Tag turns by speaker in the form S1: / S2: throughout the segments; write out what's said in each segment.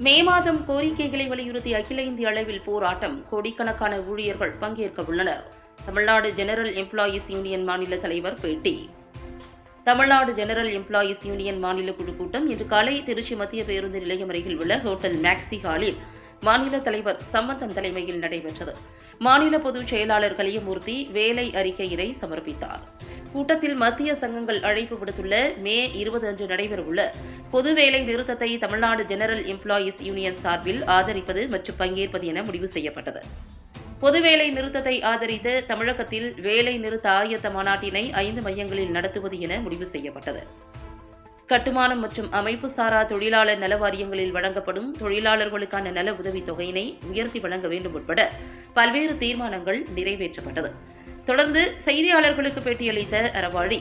S1: மே மாதம் கோரிக்கைகளை வலியுறுத்தி அகில இந்திய அளவில் போராட்டம். கோடிக்கணக்கான ஊழியர்கள் பங்கேற்க உள்ளனர். தமிழ்நாடு ஜெனரல் எம்ப்ளாயீஸ் யூனியன் மாநில தலைவர் பேட்டி. தமிழ்நாடு ஜெனரல் எம்ப்ளாயீஸ் யூனியன் மாநில குழு கூட்டம் இன்று காலை திருச்சி மத்திய பேருந்து நிலையம் அருகில் உள்ள ஹோட்டல் மேக்ஸி ஹாலில் மாநில தலைவர் சம்பந்தன் தலைமையில் நடைபெற்றது. மாநில பொதுச் செயலாளர் கலியமூர்த்தி வேலை அறிக்கையினை சமர்ப்பித்தார். கூட்டத்தில் மத்திய சங்கங்கள் அழைப்பு விடுத்துள்ள மே இருபது அன்று நடைபெறவுள்ள பொது வேலை நிறுத்தத்தை தமிழ்நாடு ஜெனரல் எம்ப்ளாயீஸ் யூனியன் சார்பில் ஆதரிப்பது மற்றும் பங்கேற்பது என முடிவு செய்யப்பட்டது. பொது வேலை நிறுத்தத்தை ஆதரித்து தமிழகத்தில் வேலை நிறுத்த ஆயத்த மாநாட்டினை ஐந்து மையங்களில் நடத்துவது என முடிவு செய்யப்பட்டது. கட்டுமானம் மற்றும் அமைப்பு சாரா தொழிலாளர் நல வாரியங்களில் வழங்கப்படும் தொழிலாளர்களுக்கான நல உதவித் தொகையினை உயர்த்தி வழங்க வேண்டும் உட்பட பல்வேறு தீர்மானங்கள் நிறைவேற்றப்பட்டது. தொடர்ந்து செய்தியாளர்களுக்கு பேட்டியளித்த அறவாழி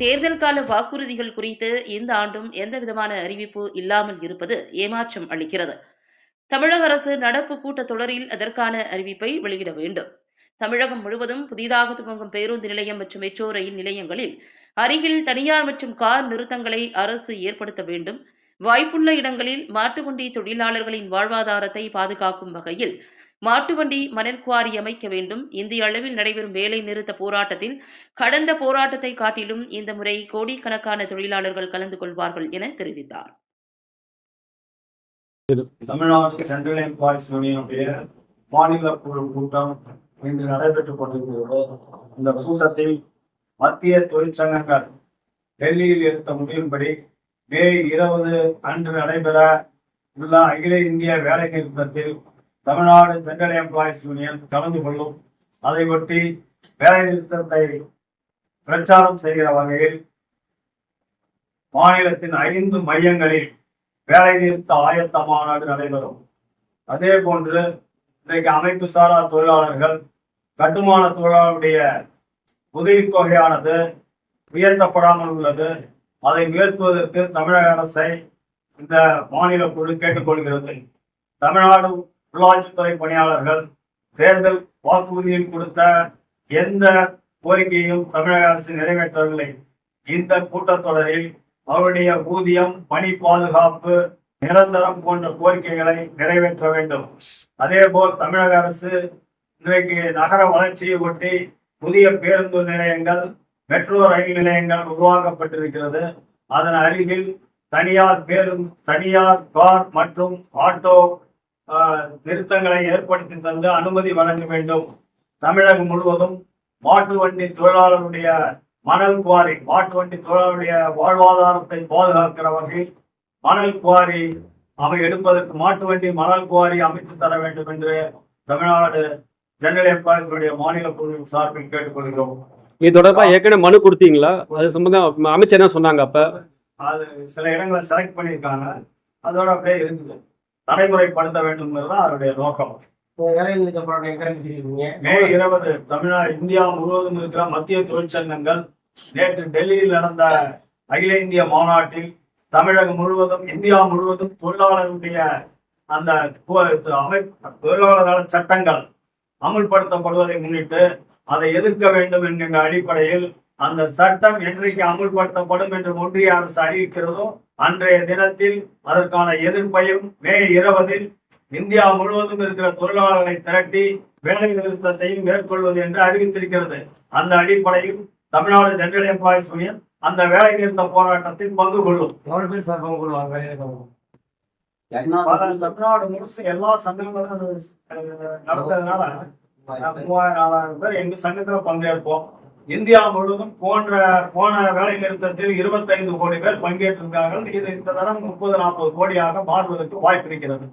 S1: தேர்தல் கால வாக்குறுதிகள் குறித்து இந்த ஆண்டும் எந்தவிதமான அறிவிப்பு இல்லாமல் இருப்பது ஏமாற்றம் அளிக்கிறது. தமிழக அரசு நடப்பு கூட்டத் தொடரில் அதற்கான அறிவிப்பை வெளியிட வேண்டும். தமிழகம் முழுவதும் புதிதாக துவங்கும் பேருந்து நிலையம் மற்றும் மெட்ரோ ரயில் நிலையங்களில் அருகில் தனியார் மற்றும் கார் நிறுத்தங்களை அரசு ஏற்படுத்த வேண்டும். வாய்ப்புள்ள இடங்களில் மாட்டு தொழிலாளர்களின் வாழ்வாதாரத்தை பாதுகாக்கும் வகையில் மாட்டுவண்டி மணல் குவாரி அமைக்க வேண்டும். இந்திய அளவில் நடைபெறும் வேலை நிறுத்த போராட்டத்தில் கடந்த போராட்டத்தை காட்டிலும் இந்த முறை கோடிக்கணக்கான தொழிலாளர்கள் கலந்து கொள்வார்கள் என தெரிவித்தார்.
S2: தமிழ்நாடு சென்ட்ரல் எம்ப்ளாயிஸ் யூனியனுடைய மாநில குழு கூட்டம் இன்று நடைபெற்றுக் கொண்டிருக்கிறது. இந்த கூட்டத்தில் மத்திய தொழிற்சங்கங்கள் டெல்லியில் எடுத்த முடிவின்படி மே இருபது அன்று நடைபெற உள்ள அகில இந்திய வேலை நிறுத்தத்தில் தமிழ்நாடு சென்ட்ரல் எம்ப்ளாயிஸ் யூனியன் கலந்து கொள்ளும். அதை ஒட்டி வேலைநிறுத்தத்தை பிரச்சாரம் செய்கிற வகையில் மாநிலத்தின் ஐந்து மையங்களில் வேலை நிறுத்த ஆயத்த மாநாடு நடைபெறும். அதே போன்று இன்றைக்கு அமைப்பு சாரா தொழிலாளர்கள் கட்டுமான தொழிலாளருடைய உதவித்தொகையானது உயர்த்தப்படாமல் உள்ளது. அதை உயர்த்துவதற்கு தமிழக அரசை இந்த மாநில குழு கேட்டுக்கொள்கிறது. தமிழ்நாடு உள்ளாட்சித்துறை பணியாளர்கள் தேர்தல் வாக்குறுதியில் கொடுத்த எந்த கோரிக்கையும் தமிழக அரசு நிறைவேற்றவில்லை. இந்த கூட்டத்தொடரில் அவருடைய ஊதியம் பணி பாதுகாப்பு நிரந்தரம் போன்ற கோரிக்கைகளை நிறைவேற்ற வேண்டும். அதேபோல் தமிழக அரசு இன்றைக்கு நகர வளர்ச்சியை ஒட்டி புதிய பேருந்து நிலையங்கள் மெட்ரோ ரயில் நிலையங்கள் உருவாக்கப்பட்டிருக்கிறது. அதன் அருகில் தனியார் பேருந்து தனியார் கார் மற்றும் ஆட்டோ ஆஹ், நிறுத்தங்களை ஏற்படுத்தி தந்து அனுமதி வழங்க வேண்டும். தமிழகம் முழுவதும் மாட்டு வண்டி தொழிலாளருடைய மணல் குவாரி மாட்டு வண்டி தொழிலாளருடைய வாழ்வாதாரத்தை பாதுகாக்கிற வகையில் மணல் குவாரி அவை எடுப்பதற்கு மாட்டு வண்டி மணல் குவாரி அமைத்து தர வேண்டும் என்று தமிழ்நாடு ஜெனரல் எம்ப்ளாயிஸுடைய மாநில குழுவின் சார்பில் கேட்டுக்கொள்கிறோம்.
S3: இது தொடர்பா ஏற்கனவே மனு கொடுத்தீங்களா? அது சம்பந்தம் அமைச்சர் என்ன சொன்னாங்க அப்ப?
S2: அது சில இடங்களை செலக்ட் பண்ணியிருக்காங்க. அதோட அப்படியே இருந்தது. நடைமுறைப்படுத்த வேண்டும்ங்கிறது தான் அவருடைய நோக்கம். மே இருபது தமிழ்நாடு இந்தியா முழுவதும் இருக்கிற மத்திய தொழிற்சங்கங்கள் நேற்று டெல்லியில் நடந்த அகில இந்திய மாநாட்டில் தமிழகம் முழுவதும் இந்தியா முழுவதும் தொழிலாளருடைய அந்த அமைப்பு தொழிலாளர் சட்டங்கள் அமுல்படுத்தப்படுவதை முன்னிட்டு அதை எதிர்க்க வேண்டும் என்கின்ற அடிப்படையில் அந்த சட்டம் என்றைக்கு அமுல்படுத்தப்படும் என்று ஒன்றிய அரசு அறிவிக்கிறதோ அன்றைய தினத்தில் அதற்கான எதிர்ப்பையும் மே இருபதில் இந்தியா முழுவதும் இருக்கிற தொழிலாளர்களை திரட்டி வேலை நிறுத்தத்தையும் மேற்கொள்வது என்று அறிவித்திருக்கிறது. அந்த அடிப்படையில் தமிழ்நாடு ஜெனரல் எம்ப்ளாயிஸ் யூனியன் அந்த வேலை நிறுத்த போராட்டத்தில் பங்கு கொள்ளும். தமிழ்நாடு முழுசு எல்லா சங்கங்களும் அஹ், மூவாயிரம் நாலாயிரம் பேர் எங்க சங்கத்துல பங்கேற்போம். இந்தியா முழுவதும் போன்ற போன வேலை நிறுத்தத்தில் இருபத்தைந்து கோடி பேர் பங்கேற்றிருக்கிறார்கள். இது இந்த தரம் முப்பது நாற்பது கோடியாக மாறுவதற்கு வாய்ப்பு இருக்கிறது.